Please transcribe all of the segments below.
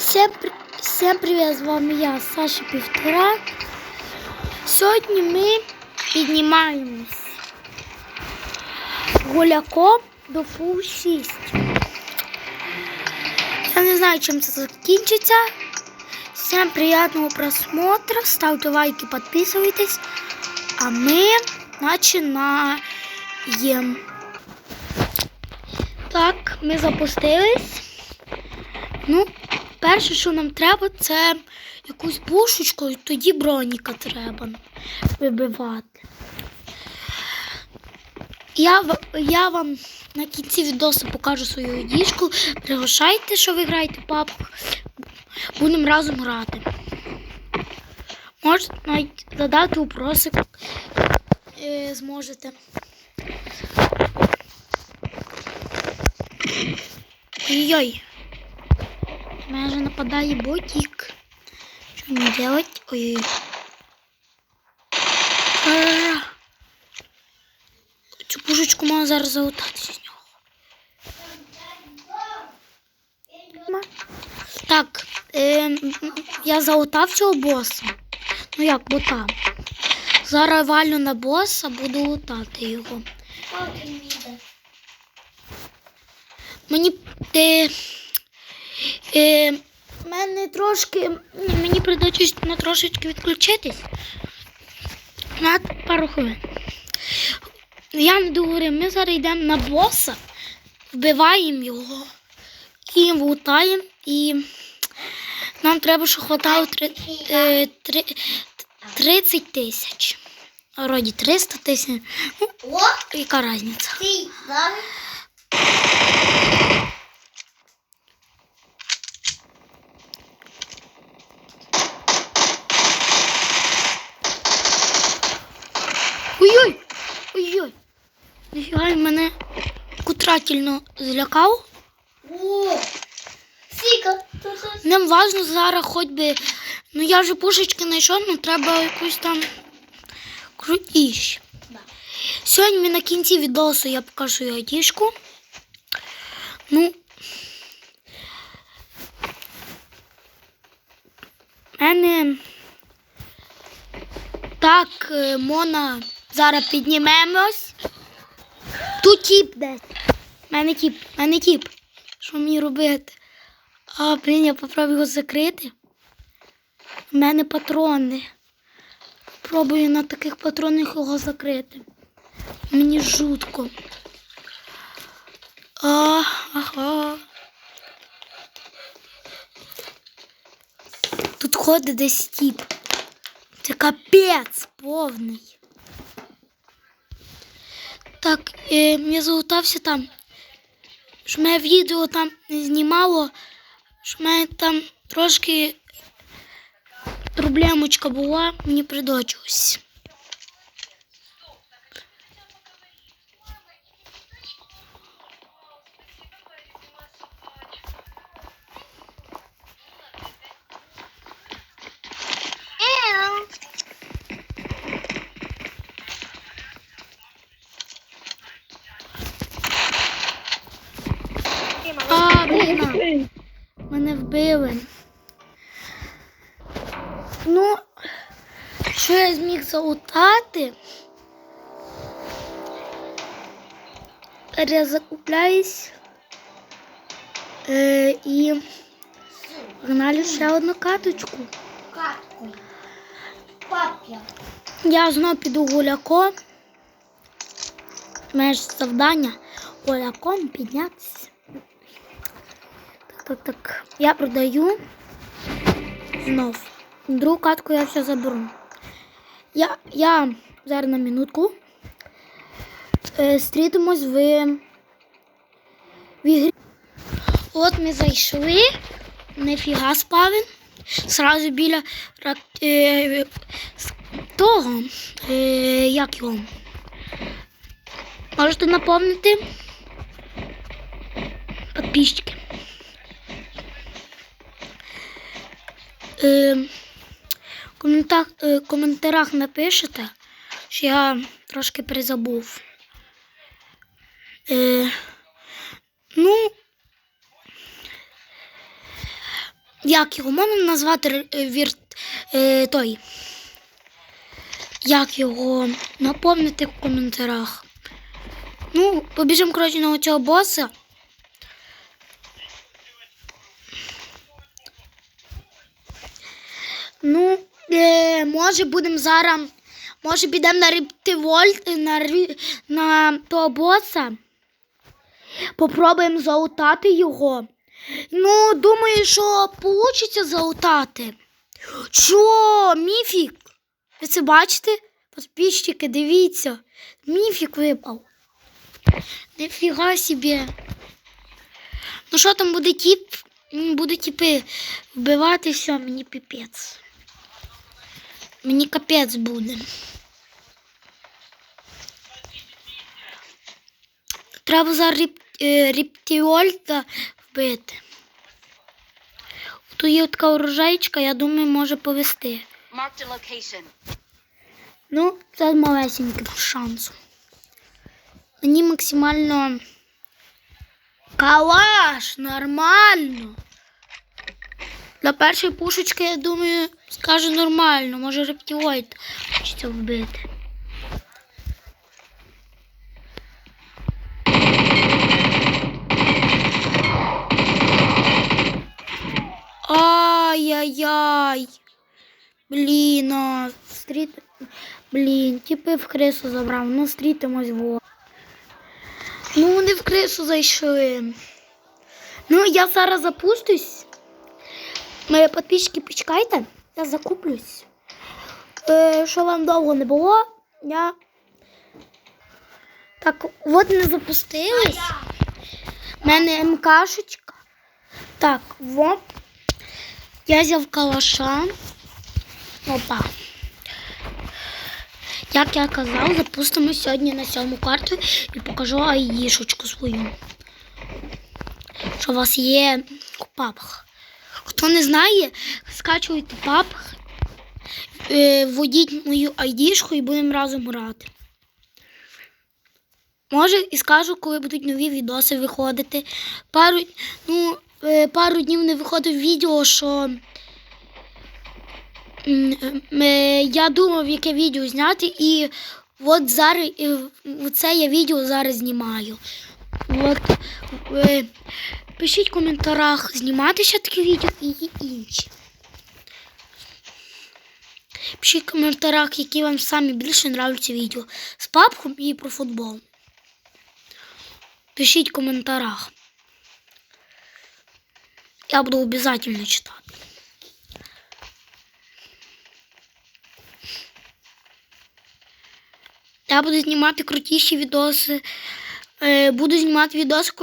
Всем, всем привет, з вами я, Саша Півтора. Сьогодні ми піднімаємось гуляком до фул 6. Я не знаю, чим це закінчиться. Всем приятного просмотра, ставте лайки, підписуйтесь. А ми починаємо. Так, ми запустились. Ну, перше, що нам треба, це якусь пушечку, і тоді броніка треба вибивати. Я, я вам на кінці відео покажу свою діжку. Приглашайте, що ви граєте папку. Будемо разом грати. Можете навіть задати вопроси, е, зможете. Ой-ой. На меня же нападает ботик. Что мне делать? Ой. А. Цю пушечку можна зараз залутатися з нього. Так, е, я залутав цього боса. Ну як, бота. Зараз валю на боса, буду лутати його. Мені е, е, мене трошки. Мені придеться на трошечки відключитись. На пару хвилин. Я не договорив, ми зараз йдемо на боса, вбиваємо його і лутаємо. І нам треба, щоб хватало три, е, три, 30 тисяч. Вроді 300 тисяч. Ну, яка різниця? ти зараз Ой-ой! Ой-ой! Ніфіга він мене кутрательно злякав. О, Сіка. Нам важно зараз хоч би. Ну я вже пушечки знайшов, ну треба якусь там крутіш. Да. Сьогодні ми на кінці відосу я покажу його діжку. Ну. Мене. Так, е, Мона, зараз піднімемось. Тут тіп десь. Мене тіп, у мене тіп. Що мені робити? А, блін, я попробую його закрити. У мене патрони. Пробую на таких патронах його закрити. Мені жутко. А, ага. Тут ходить десь тіп. Це капець повний. Так, е, я залутався там. Що мене відео там не знімало, що мене там трошки проблемочка була, мені придочилось. А, блін, мене вбили. Ну, що я зміг залутати? Я закупляюсь. Е, і погнали ще одну каточку. Катку. Пап'я. Я знов піду гуляком. У мене ж завдання гуляком піднятися. Так, так. Я продаю знов. Другу катку я все заберу. Я, я зараз на минутку. Е, Стрітимось в, в ігрі. От ми зайшли. Нефіга спавін. Сразу біля е, того. Е, як його? Можете напомнити? Подписчики. Е, в коментах, е, коментарях напишете, що я трошки призабув. Е, ну, Як його можна назвати е, вір... е, той? Як його наповнити в коментарях? Ну, побіжимо, коротше, на цього боса. Ну, е, може будемо зараз. Може підемо на рептивольт, на, на того боса. Попробуємо залутати його. Ну, думаю, що вийде залутати. Що, міфік? Ви це бачите? Подписчики, дивіться. Міфік випав. Нифіга собі. Ну що там буде тіп? Буде тіпи вбивати все, мені піпець. Мені капець буде. Треба за ріп, е, рептіольта вбити. Тут є така урожайчка, я думаю, може повести. Marked a location. Ну, це з малесеньким шансом. Мені максимально. Калаш! Нормально. Для першої пушечки, я думаю, скаже нормально. Може рептилоїд хочеться вбити. Ай-яй-яй. Блін, а, стріт... Блін, типи в крису забрав, ну стрітимось во. Ну, вони в крису зайшли. Ну, я зараз запустусь. Мої підписчики, почекайте, я закуплюсь. Е, що вам довго не було, я. Так, от не запустились. У мене МКшечка. Так, во. Я взяв калаша. Опа. Як я казав, запустимо сьогодні на сьому карту і покажу айдішечку свою. Що у вас є у папах. Хто не знає, скачуйте папах, е, вводіть мою айдішку і будемо разом грати. Може, і скажу, коли будуть нові відоси виходити. Пару, ну, е, пару днів не виходить відео, що. Е, Я думав, яке відео зняти, і от зараз це я відео зараз знімаю. От, пишіть в коментарях, знімати ще таке відео і інші. Пишіть в коментарях, які вам самі більше нравляться відео з папком і про футбол. Пишіть в коментарях. Я буду обов'язково читати. Я буду знімати крутіші відоси. Е, буду знімати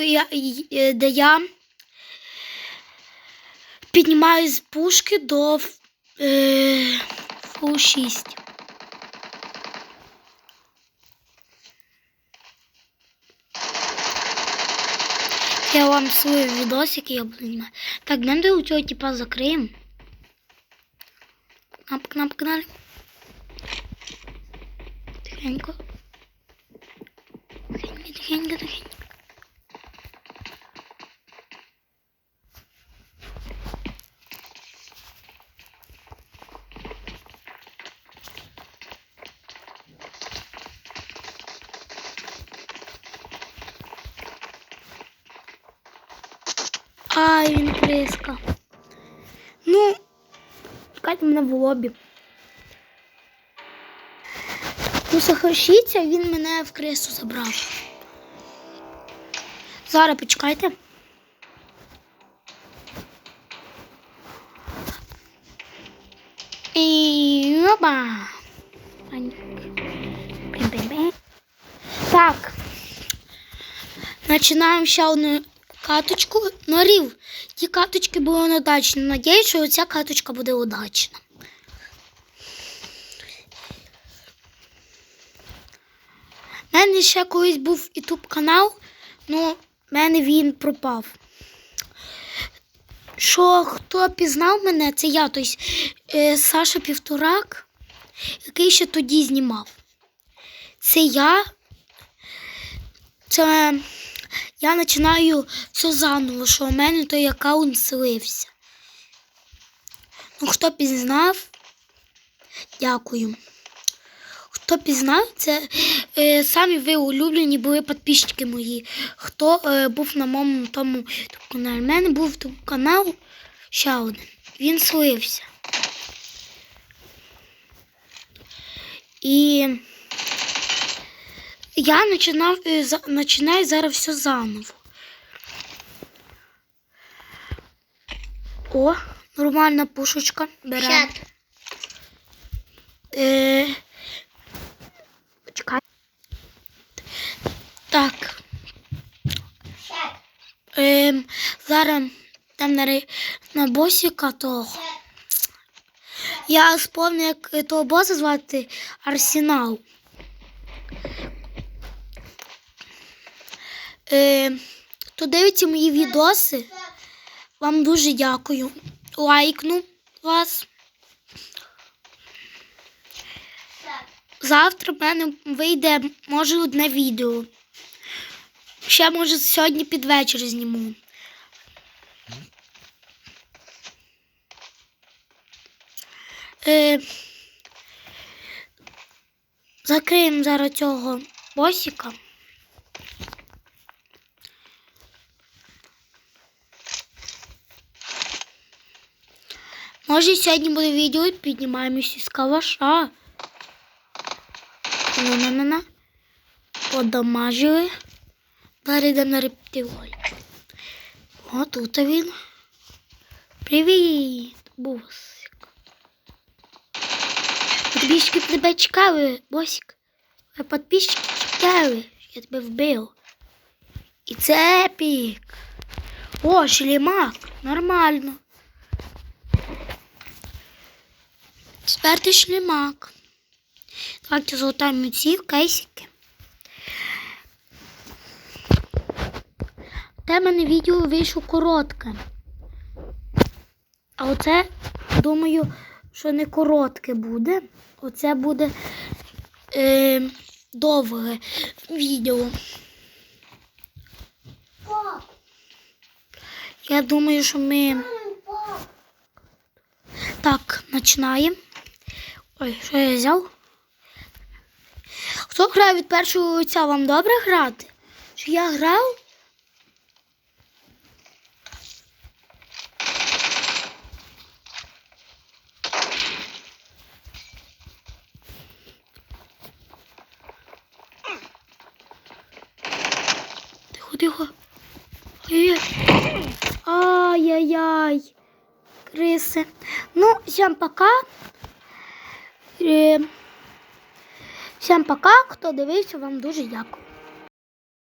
я, е, де я піднімаю з пушки до е, фу 6. Я вам свої відосики я буду знімати. Так, нам у цього типа закриємо. Кнопка, кнопка далі. Тихенько. Тихенько, тихенько, тихенько. Ай, він близько. Ну, чекайте мене в лобі. Ну, захищіться, він мене в крису забрав. Зараз почекайте. І опа. Так. Починаємо ще одну каточку. Норів. Ті каточки були неудачні. Надіюсь, що ця каточка буде удачна. У мене ще колись був ютуб канал, ну мене він пропав. Що хто пізнав мене, це я, тобто е, Саша Півторак, який ще тоді знімав. Це я. Це я починаю все заново, що у мене той аккаунт слився. Ну, хто пізнав, дякую. Хто пізнав, це е, самі ви улюблені були підписчики мої. Хто е, був на моєму тому каналі. У мене був канал ще один. Він слився. І я починав, е, за- починаю зараз все заново. О, нормальна пушечка. Беремо. Е, почекай. Так. Щас. Е, зараз там на, на босіка того. Я спомню, як того боса звати Арсенал. Е, хто дивиться мої відоси, вам дуже дякую. Лайкну вас. Завтра в мене вийде, може, одне відео. Ще, може, сьогодні під вечір зніму. Е, закриємо зараз цього босика. Може, сьогодні буде відео, піднімаємося з калаша. На-на-на-на. Подамажили. Далі йдемо на рептилой. О, тут він. Привіт, босик. Підписчики тебе чекали, босик. А чекали. Я тебе вбив. І це епік. О, шлімак. Нормально. Четвертий шлімак. Давайте золотаємо ці кейсики. Те мене відео вийшло коротке. А оце, думаю, що не коротке буде. Оце буде е, довге відео. Я думаю, що ми. Так, починаємо. Ой, що я взяв? Хто грає від першого лиця? Вам добре грати? Чи я грав? Тихо, тихо. Ай-яй. Ай-яй-яй. Криси. Ну, всем пока. Всем пока. Хто дивився, вам дуже дякую.